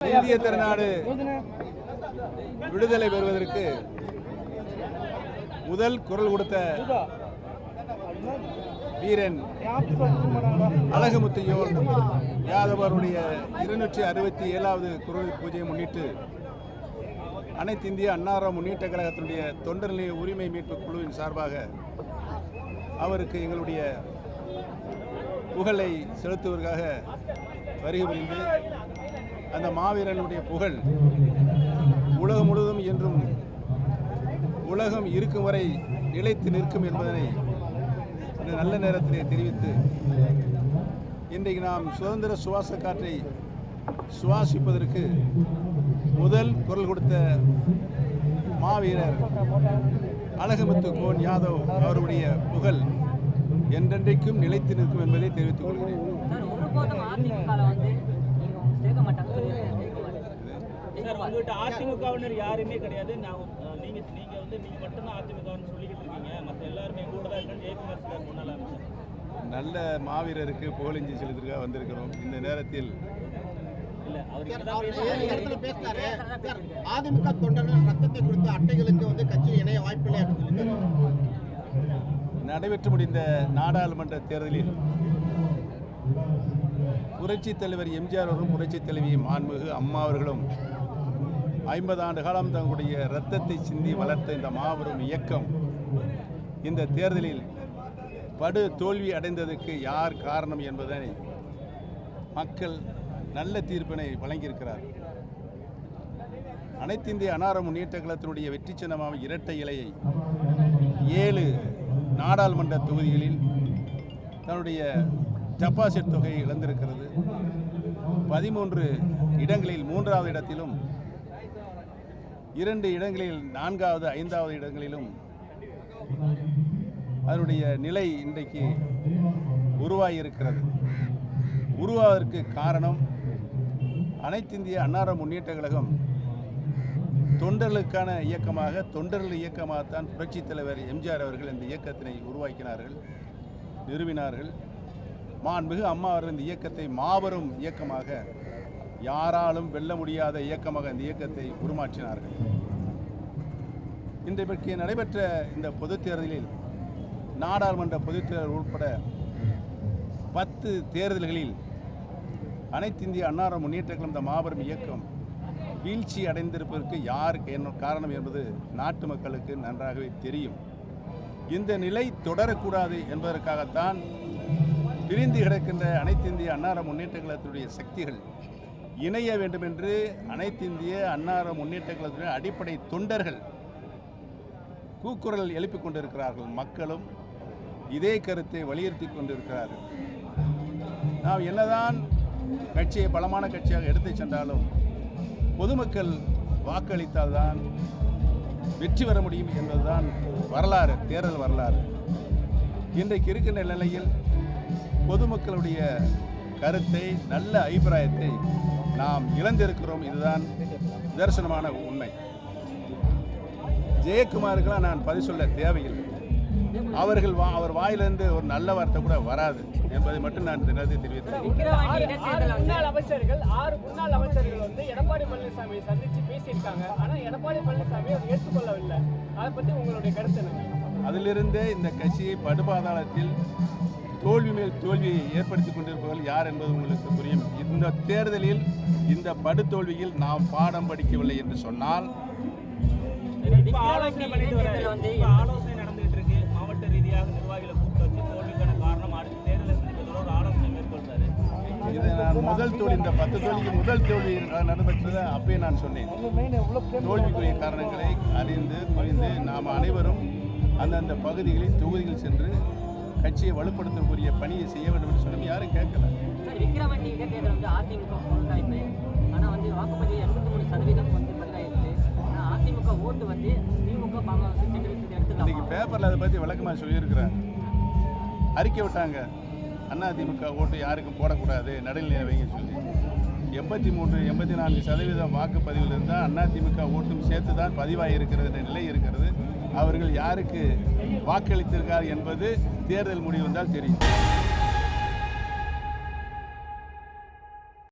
இந்திய திருநாடு விடுதலை பெறுவதற்கு முதல் குரல் கொடுத்த வீரன் அழகுமுத்தையோர் யாதவருடைய இருநூற்றி அறுபத்தி ஏழாவது குரல் பூஜையை முன்னிட்டு அனைத்து இந்திய அன்னார முன்னேற்ற கழகத்தினுடைய தொண்டர் நிலைய உரிமை மீட்பு குழுவின் சார்பாக அவருக்கு எங்களுடைய புகழை செலுத்துவதற்காக வருகை புரிந்து அந்த மாவீரனுடைய புகழ் உலகம் முழுவதும் என்றும் உலகம் இருக்கும் வரை நிலைத்து நிற்கும் என்பதனை இந்த நல்ல நேரத்திலே தெரிவித்து இன்றைக்கு நாம் சுதந்திர சுவாச காற்றை சுவாசிப்பதற்கு முதல் குரல் கொடுத்த மாவீரர் அழகமுத்து கோன் யாதவ் அவருடைய புகழ் என்றென்றைக்கும் நிலைத்து நிற்கும் என்பதை தெரிவித்துக் கொள்கிறேன். சார் உங்ககிட்ட அதிமுகவினர் யாருமே கிடையாது. நான் நீங்க நீங்க வந்து நீங்க மட்டும்தான் அதிமுகன்னு சொல்லிக்கிட்டு இருக்கீங்க. மற்ற எல்லாருமே எங்க கூட தான் இருக்கேன் ஜெயக்குமார் சார் முன்னாள் நல்ல மாவீரருக்கு புகழஞ்சி செலுத்திருக்க வந்திருக்கிறோம் இந்த நேரத்தில். அதிமுக தொண்டர்கள் ரத்தத்தை கொடுத்த அட்டைகளுக்கு வந்து கட்சியில் இணைய வாய்ப்பில்லை அப்படின்னு நடைபெற்று முடிந்த நாடாளுமன்ற தேர்தலில் புரட்சித் தலைவர் எம்ஜிஆர் அவர்களும் புரட்சித் தலைவி மாண்புமிகு அம்மா அவர்களும் ஐம்பது ஆண்டு காலம் தங்களுடைய இரத்தத்தை சிந்தி வளர்த்த இந்த மாபெரும் இயக்கம் இந்த தேர்தலில் படு தோல்வி அடைந்ததற்கு யார் காரணம் என்பதனை மக்கள் நல்ல தீர்ப்பினை வழங்கியிருக்கிறார். அனைத்து இந்திய அனார முன்னேற்ற கழகத்தினுடைய வெற்றி சின்னமாக இரட்டை இலையை ஏழு நாடாளுமன்ற தொகுதிகளில் தன்னுடைய டெபாசிட் தொகையை இழந்திருக்கிறது. பதிமூன்று இடங்களில் மூன்றாவது இடத்திலும் இரண்டு இடங்களில் நான்காவது ஐந்தாவது இடங்களிலும் அதனுடைய நிலை இன்றைக்கு உருவாகியிருக்கிறது உருவாவதற்கு காரணம் அனைத்திந்திய அன்னார முன்னேற்ற கழகம் தொண்டர்களுக்கான இயக்கமாக தொண்டர்கள் இயக்கமாகத்தான் புரட்சித் தலைவர் எம்ஜிஆர் அவர்கள் இந்த இயக்கத்தினை உருவாக்கினார்கள் நிறுவினார்கள். மாண்புமிகு அம்மா அவர்கள் இந்த இயக்கத்தை மாபெரும் இயக்கமாக யாராலும் வெல்ல முடியாத இயக்கமாக இந்த இயக்கத்தை உருமாற்றினார்கள். இன்றைக்கு நடைபெற்ற இந்த பொதுத் தேர்தலில் நாடாளுமன்ற பொதுத் தேர்தல் உட்பட பத்து தேர்தல்களில் அனைத்து இந்திய அன்னார முன்னேற்ற கழகம் இந்த மாபெரும் இயக்கம் வீழ்ச்சி அடைந்திருப்பதற்கு யாருக்கு என்ன காரணம் என்பது நாட்டு மக்களுக்கு நன்றாகவே தெரியும். இந்த நிலை தொடரக்கூடாது என்பதற்காகத்தான் பிரிந்து கிடக்கின்ற அனைத்து இந்திய அன்னார முன்னேற்ற கழகத்தினுடைய சக்திகள் இணைய வேண்டும் என்று அனைத்து இந்திய அன்னார முன்னேற்ற கழகத்தின் அடிப்படை தொண்டர்கள் கூக்குரல் எழுப்பிக் கொண்டிருக்கிறார்கள். மக்களும் இதே கருத்தை வலியுறுத்தி கொண்டிருக்கிறார்கள். நாம் என்னதான் கட்சியை பலமான கட்சியாக எடுத்துச் சென்றாலும் பொதுமக்கள் வாக்களித்தால்தான் வெற்றி பெற முடியும் என்பதுதான் வரலாறு தேர்தல் வரலாறு. இன்றைக்கு இருக்கின்ற நிலையில் பொதுமக்களுடைய கருத்தை நல்ல அபிப்பிராயத்தை நாம் இழந்திருக்கிறோம். இதுதான் நிதர்சனமான உண்மை. ஜெயக்குமாருக்கெல்லாம் நான் பதில் சொல்ல தேவையில்லை. அவர்கள் வா அவர் வாயிலிருந்து ஒரு நல்ல வார்த்தை கூட வராது என்பதை மட்டும் நான் நேரத்தில் தெரிவித்தேன் அமைச்சர்கள் ஆறு முன்னாள் அமைச்சர்கள் வந்து எடப்பாடி பழனிசாமியை சந்திச்சு பேசியிருக்காங்க. ஆனா எடப்பாடி பழனிசாமி அதை ஏற்றுக்கொள்ளவில்லை. அதை பத்தி உங்களுடைய கருத்து என்ன? அதிலிருந்தே இந்த கட்சியை படுபாதாளத்தில் தோல்வி மேல் தோல்வியை ஏற்படுத்தி கொண்டிருப்பவர்கள் யார் என்பது உங்களுக்கு புரியும். இந்த தேர்தலில் இந்த படுதோல்வியில் நாம் பாடம் படிக்கவில்லை என்று சொன்னால் ஆலோசனை நடந்துகிட்டு இருக்கு. மாவட்ட ரீதியாக நிர்வாகிகளை கூப்பிட்டு வச்சு தோல்விக்கான காரணம் அடுத்த தேர்தல் சந்திப்பதோட ஒரு ஆலோசனை மேற்கொள்றாரு இது நான் முதல் தோல்வி இந்த பத்து தோல்விக்கு முதல் தோல்வி நடைபெற்றதை அப்பயே நான் சொன்னேன். தோல்விக்குரிய காரணங்களை அறிந்து புரிந்து நாம் அனைவரும் அந்தந்த பகுதிகளில் தொகுதியில் சென்று கட்சியை வலுப்படுத்தக்கூடிய பணியை செய்ய வேண்டும் என்று சொன்னோம் யாரும் கேட்கல. விக்கிரவாண்டி இடைத்தேர்தல் வந்து அதிமுக பொருளாயிட்டு ஆனால் வந்து வாக்குப்பதிவு எண்பத்தி மூணு சதவீதம் வந்து ஆனால் அதிமுக ஓட்டு வந்து திமுக இன்னைக்கு பேப்பரில் அதை பற்றி விளக்கமாக சொல்லியிருக்கிறாங்க அறிக்கை விட்டாங்க. அதிமுக ஓட்டு யாருக்கும் போடக்கூடாது. நடுநிலை வைங்க சொல்லி. எண்பத்தி மூன்று எண்பத்தி நான்கு சதவீதம் வாக்குப்பதிவில் இருந்தால் அதிமுக ஓட்டும் சேர்த்து தான் பதிவாகி இருக்கிறது என்ற நிலை இருக்கிறது. அவர்கள் யாருக்கு வாக்களித்திருக்கார் என்பது தேர்தல் முடிவு வந்தால் தெரியும்.